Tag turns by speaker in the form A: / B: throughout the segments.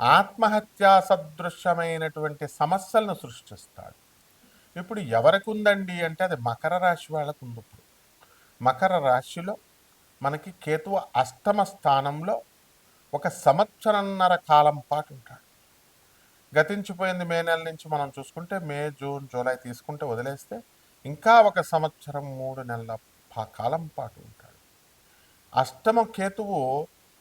A: ఆత్మహత్యా సదృశ్యమైనటువంటి సమస్యలను సృష్టిస్తాడు. ఇప్పుడు ఎవరికి ఉందండి అంటే అది మకర రాశి వాళ్ళకు ఉంది ఇప్పుడు. మకర రాశిలో మనకి కేతువు అష్టమ స్థానంలో ఒక సంవత్సరన్నర కాలం పాటు ఉంటాడు. గతించిపోయింది మే నెల నుంచి మనం చూసుకుంటే మే జూన్ జూలై తీసుకుంటే వదిలేస్తే ఇంకా ఒక సంవత్సరం మూడు నెలల కాలం పాటు ఉంటాడు. అష్టమ కేతువు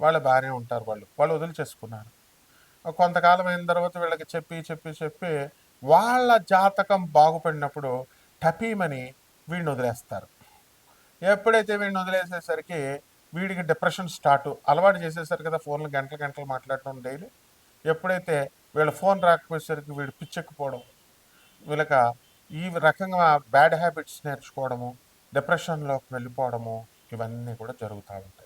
A: వాళ్ళ భార్య ఉంటారు వాళ్ళు వాళ్ళు వదిలిచేసుకున్నారు. కొంతకాలం అయిన తర్వాత వీళ్ళకి చెప్పి చెప్పి చెప్పి వాళ్ళ జాతకం బాగుపడినప్పుడు టపీమని వీడిని వదిలేస్తారు. ఎప్పుడైతే వీడిని వదిలేసేసరికి వీడికి డిప్రెషన్ స్టార్ట్ అలవాటు చేసేసరికి కదా ఫోన్లు గంటలు గంటలు మాట్లాడటం డైలీ. ఎప్పుడైతే వీళ్ళ ఫోన్ రాకపోయేసరికి వీడు పిచ్చెక్కిపోవడం వీళ్ళక ఈ రకంగా బ్యాడ్ హ్యాబిట్స్ నేర్చుకోవడము డిప్రెషన్లోకి వెళ్ళిపోవడము ఇవన్నీ కూడా జరుగుతూ ఉంటాయి.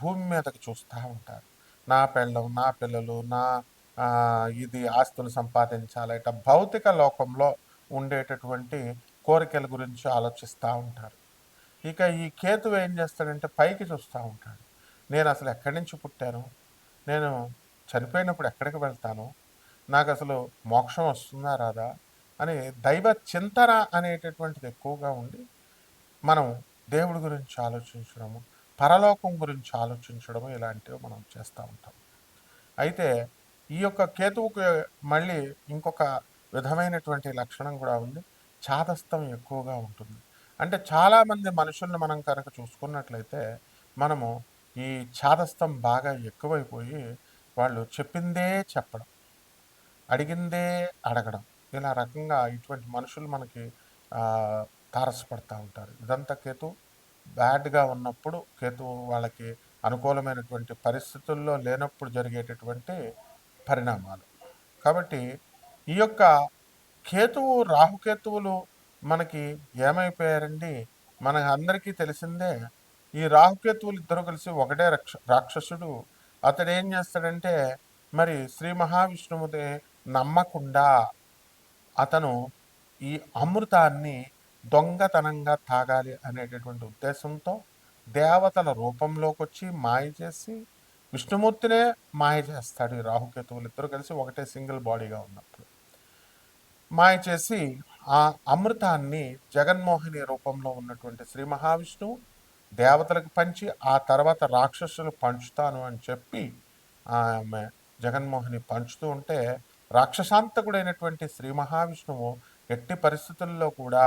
A: భూమి మీదకి చూస్తూ ఉంటారు. నా పెళ్ళం నా పిల్లలు నా ఇది ఆస్తులు సంపాదించాలి ఇట భౌతిక లోకంలో ఉండేటటువంటి కోరికల గురించి ఆలోచిస్తూ ఉంటారు. ఇక ఈ కేతు ఏం చేస్తాడంటే పైకి చూస్తూ ఉంటాడు. నేను అసలు ఎక్కడి నుంచి పుట్టాను? నేను చనిపోయినప్పుడు ఎక్కడికి వెళ్తాను? నాకు అసలు మోక్షం వస్తుందా రాదా? అని దైవ చింతన అనేటటువంటిది ఎక్కువగా ఉండి మనం దేవుడి గురించి ఆలోచించడము పరలోకం గురించి ఆలోచించడం ఇలాంటివి మనం చేస్తూ ఉంటాం. అయితే ఈ యొక్క కేతువుకి మళ్ళీ ఇంకొక విధమైనటువంటి లక్షణం కూడా ఉంది. చాదస్తం ఎక్కువగా ఉంటుంది. అంటే చాలామంది మనుషుల్ని మనం కనుక చూసుకున్నట్లయితే మనము ఈ చాదస్తం బాగా ఎక్కువైపోయి వాళ్ళు చెప్పిందే చెప్పడం అడిగిందే అడగడం ఇలా రకంగా ఇటువంటి మనుషులు మనకి తారసపడుతూ ఉంటారు. ఇదంతా కేతు బ్యాడ్గా ఉన్నప్పుడు కేతువు వాళ్ళకి అనుకూలమైనటువంటి పరిస్థితుల్లో లేనప్పుడు జరిగేటటువంటి పరిణామాలు. కాబట్టి ఈ యొక్క కేతువు రాహుకేతువులు మనకి ఏమైపోయారండి? మన అందరికీ తెలిసిందే ఈ రాహుకేతువులు ఇద్దరు కలిసి ఒకటే రక్ష రాక్షసుడు. అతడు ఏం చేస్తాడంటే మరి శ్రీ మహావిష్ణువుని నమ్మకుండా అతను ఈ అమృతాన్ని దొంగతనంగా తాగాలి అనేటటువంటి ఉద్దేశంతో దేవతల రూపంలోకి వచ్చి మాయ చేసి విష్ణుమూర్తినే మాయ చేస్తాడు ఈ రాహుకేతువులు. ఇద్దరు కలిసి ఒకటే సింగిల్ బాడీగా ఉన్నప్పుడు. మాయ చేసి ఆ అమృతాన్ని జగన్మోహిని రూపంలో ఉన్నటువంటి శ్రీ మహావిష్ణువు దేవతలకు పంచి ఆ తర్వాత రాక్షసులు పంచుతాను అని చెప్పి ఆమె జగన్మోహిని పంచుతూ ఉంటే రాక్షసాంతకుడైనటువంటి శ్రీ మహావిష్ణువు ఎట్టి పరిస్థితుల్లో కూడా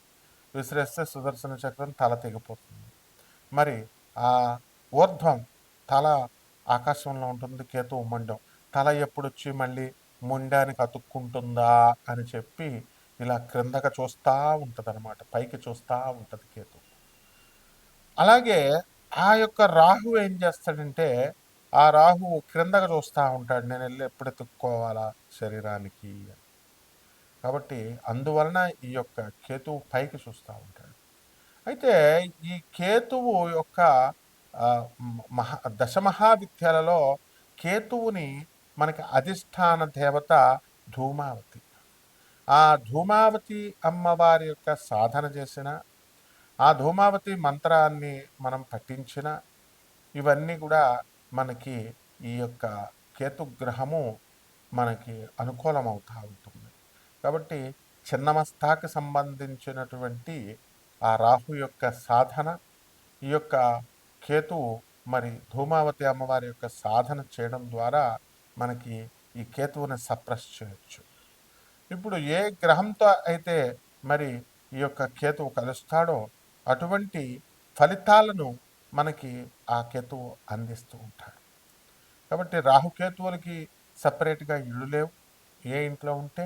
A: విసిరేస్తే సుదర్శన చక్రం తల తెగిపోతుంది. మరి ఆ ఊర్ధ్వం తల ఆకాశంలో ఉంటుంది కేతు మండం తల ఎప్పుడొచ్చి మళ్ళీ ముండానికి అతుక్కుంటుందా అని చెప్పి ఇలా క్రిందక చూస్తూ ఉంటుంది అనమాట పైకి చూస్తూ ఉంటుంది కేతు. అలాగే ఆ యొక్క రాహు ఏం చేస్తాడంటే ఆ రాహు క్రిందకు చూస్తూ ఉంటాడు. నేను వెళ్ళి ఎప్పుడు ఎత్తుక్కోవాలా శరీరానికి అని. కాబట్టి అందువలన ఈ యొక్క కేతువు పైకి చూస్తూ ఉంటాడు. అయితే ఈ కేతువు యొక్క మహా దశమహావిద్యలలో కేతువుని మనకి అధిష్టాన దేవత ధూమావతి. ఆ ధూమావతి అమ్మవారి యొక్క సాధన చేసిన ఆ ధూమావతి మంత్రాన్ని మనం పఠించిన ఇవన్నీ కూడా మనకి ఈ యొక్క కేతుగ్రహము మనకి అనుకూలమవుతూ ఉంటుంది. కాబట్టి చిన్నమస్తాకి సంబంధించినటువంటి ఆ రాహు యొక్క సాధన ఈ యొక్క కేతువు మరి ధూమావతి అమ్మవారి యొక్క సాధన చేయడం ద్వారా మనకి ఈ కేతువుని సప్రెస్ చేయొచ్చు. ఇప్పుడు ఏ గ్రహంతో అయితే మరి ఈ యొక్క కేతువు కలుస్తాడో అటువంటి ఫలితాలను మనకి ఆ కేతువు అందిస్తూ ఉంటాడు. కాబట్టి రాహుకేతువులకి సపరేట్గా ఇళ్ళు లేవు. ఏ ఇంట్లో ఉంటే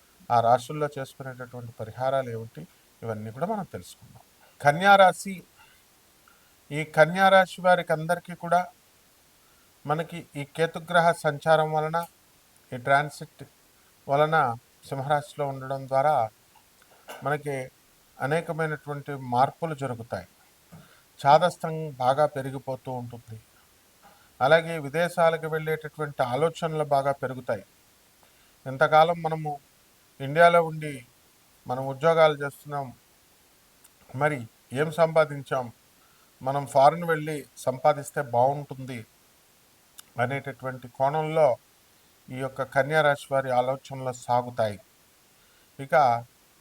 A: ఆ రాశుల్లో చేసుకునేటటువంటి పరిహారాలు ఏమిటి? ఇవన్నీ కూడా మనం తెలుసుకుందాం. కన్యారాశి ఈ కన్యారాశి వారికి అందరికీ కూడా మనకి ఈ కేతుగ్రహ సంచారం వలన ఈ ట్రాన్సిట్ వలన సింహరాశిలో ఉండడం ద్వారా మనకి అనేకమైనటువంటి మార్పులు జరుగుతాయి. చాదస్తం బాగా పెరిగిపోతూ ఉంటుంది. అలాగే విదేశాలకు వెళ్ళేటటువంటి ఆలోచనలు బాగా పెరుగుతాయి. ఎంతకాలం మనము ఇండియాలో ఉండి మనం ఉద్యోగాలు చేస్తున్నాం మరి ఏం సంపాదించాం మనం ఫారిన్ వెళ్ళి సంపాదిస్తే బాగుంటుంది అనేటటువంటి కోణంలో ఈ యొక్క కన్యారాశి వారి ఆలోచనలు సాగుతాయి. ఇక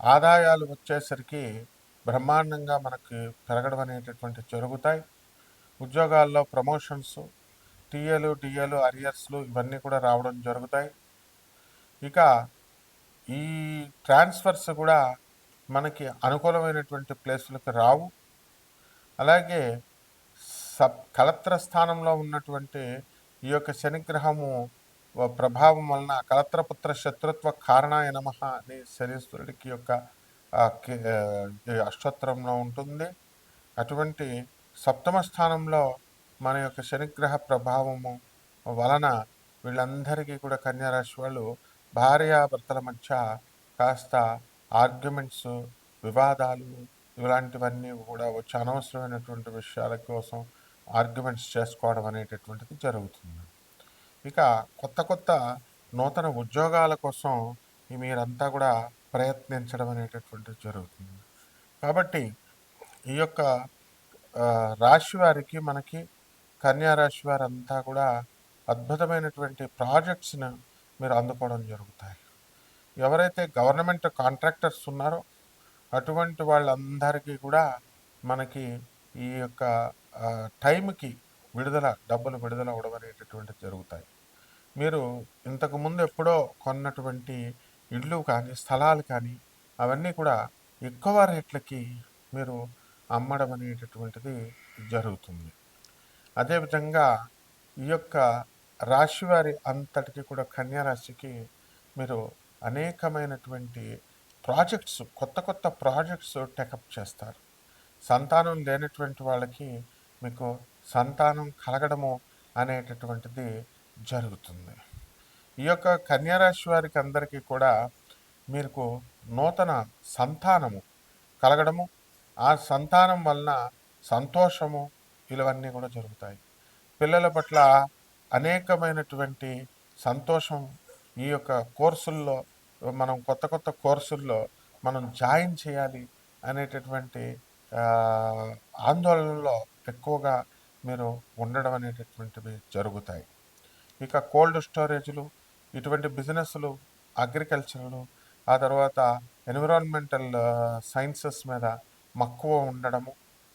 A: ఆదాయాలు వచ్చేసరికి బ్రహ్మాండంగా మనకి పెరగడం అనేటటువంటి జరుగుతాయి. ఉద్యోగాల్లో ప్రమోషన్స్ టీఏలు డిఏలు అరియర్స్లు ఇవన్నీ కూడా రావడం జరుగుతాయి. ఇక ఈ ట్రాన్స్ఫర్స్ కూడా మనకి అనుకూలమైనటువంటి ప్లేసులకు రావు. అలాగే సబ్ కలత్ర స్థానంలో ఉన్నటువంటి ఈ యొక్క శనిగ్రహము ప్రభావం వలన కలత్రపుత్ర శత్రుత్వ కారణాయ నమ అని శనీశ్వరుడికి యొక్క అష్టోత్తరంలో ఉంటుంది. అటువంటి సప్తమ స్థానంలో మన యొక్క శనిగ్రహ ప్రభావము వలన వీళ్ళందరికీ కూడా కన్యారాశి వాళ్ళు భార్యాభర్తల మధ్య కాస్త ఆర్గ్యుమెంట్స్ వివాదాలు ఇలాంటివన్నీ కూడా వచ్చి అనవసరమైనటువంటి విషయాల కోసం ఆర్గ్యుమెంట్స్ చేసుకోవడం అనేటటువంటిది జరుగుతుంది. ఇక కొత్త కొత్త నూతన ఉద్యోగాల కోసం మీరంతా కూడా ప్రయత్నించడం అనేటటువంటిది జరుగుతుంది. కాబట్టి ఈ యొక్క రాశి వారికి మనకి కన్యా రాశి వారంతా కూడా అద్భుతమైనటువంటి ప్రాజెక్ట్స్ని మీరు అందుకోవడం జరుగుతాయి. ఎవరైతే గవర్నమెంట్ కాంట్రాక్టర్స్ ఉన్నారో అటువంటి వాళ్ళందరికీ కూడా మనకి ఈ యొక్క టైంకి విడుదల డబ్బులు విడుదల అవ్వడం అనేటటువంటిది జరుగుతాయి. మీరు ఇంతకుముందు ఎప్పుడో కొన్నటువంటి ఇళ్ళు కానీ స్థలాలు కానీ అవన్నీ కూడా ఎక్కువ రేట్లకి మీరు అమ్మడం అనేటటువంటిది జరుగుతుంది. అదేవిధంగా ఈ యొక్క రాశి వారి అంతటికి కూడా కన్యారాశికి మీరు అనేకమైనటువంటి ప్రాజెక్ట్స్ కొత్త కొత్త ప్రాజెక్ట్స్ టెకప్ చేస్తారు. సంతానం లేనటువంటి వాళ్ళకి మీకు సంతానం కలగడము అనేటటువంటిది జరుగుతుంది. ఈ యొక్క కన్యారాశి వారికి అందరికీ కూడా మీకు నూతన సంతానము కలగడము ఆ సంతానం వలన సంతోషము ఇవన్నీ కూడా జరుగుతాయి. పిల్లల పట్ల అనేకమైనటువంటి సంతోషం ఈ యొక్క కోర్సుల్లో మనం కొత్త కొత్త కోర్సుల్లో మనం జాయిన్ చేయాలి అనేటటువంటి ఆందోళనలో ఎక్కువగా మీరు ఉండడం అనేటటువంటివి జరుగుతాయి. ఇక కోల్డ్ స్టోరేజ్లు ఇటువంటి బిజినెస్లు అగ్రికల్చర్లు ఆ తర్వాత ఎన్విరాన్మెంటల్ సైన్సెస్ మీద మక్కువ ఉండడము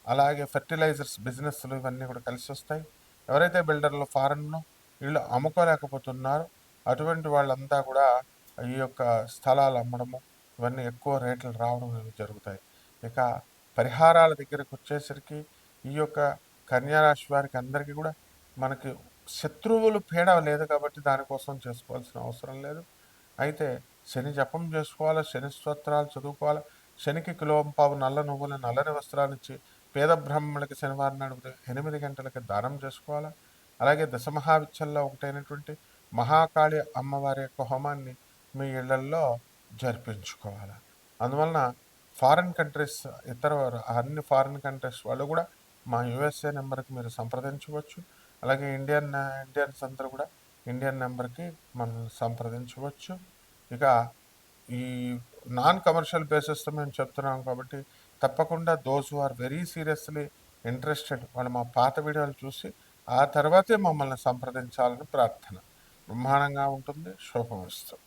A: అలాగే ఫెర్టిలైజర్స్ బిజినెస్లు ఇవన్నీ కూడా కలిసి వస్తాయి ఎవరైతే బిల్డర్లు ఫారెన్ను వీళ్ళు అమ్ముకోలేకపోతున్నారో అటువంటి వాళ్ళంతా కూడా ఈ యొక్క స్థలాలు అమ్మడము ఇవన్నీ ఎక్కువ రేట్లు రావడం ఇవి జరుగుతాయి. ఇక పరిహారాల దగ్గరకు వచ్చేసరికి ఈ యొక్క కన్యారాశి వారికి అందరికీ కూడా మనకి శత్రువులు పీడ లేదు కాబట్టి దానికోసం చేసుకోవాల్సిన అవసరం లేదు. అయితే శని జపం చేసుకోవాలి శని స్తోత్రాలు చదువుకోవాలి శనికి కిలోంపావు నల్ల నువ్వులు నల్లని వస్త్రాలు ఇచ్చి పేద బ్రాహ్మణులకి శనివారం నాడు ఎనిమిది గంటలకి దానం చేసుకోవాలా? అలాగే దశమహావిచ్చల్లో ఒకటైనటువంటి మహాకాళి అమ్మవారి యొక్క హోమాన్ని మీ ఇళ్ళల్లో జరిపించుకోవాలి? అందువలన ఫారిన్ కంట్రీస్ ఇతర అన్ని ఫారిన్ కంట్రీస్ వాళ్ళు కూడా మా యుఎస్ఏ నెంబర్కి మీరు సంప్రదించవచ్చు. అలాగే ఇండియన్ ఇండియన్స్ అందరూ కూడా ఇండియన్ నెంబర్కి మనం సంప్రదించవచ్చు. ఇక ఈ నాన్ కమర్షియల్ బేసిస్తో మేము చెప్తున్నాం కాబట్టి తప్పకుండా those are very seriously interested వాళ్ళు మా పాత వీడియోలు చూసి ఆ తర్వాతే మమ్మల్ని సంప్రదించాలని ప్రార్థన. బ్రహ్మాండంగా ఉంటుంది. శుభమస్తు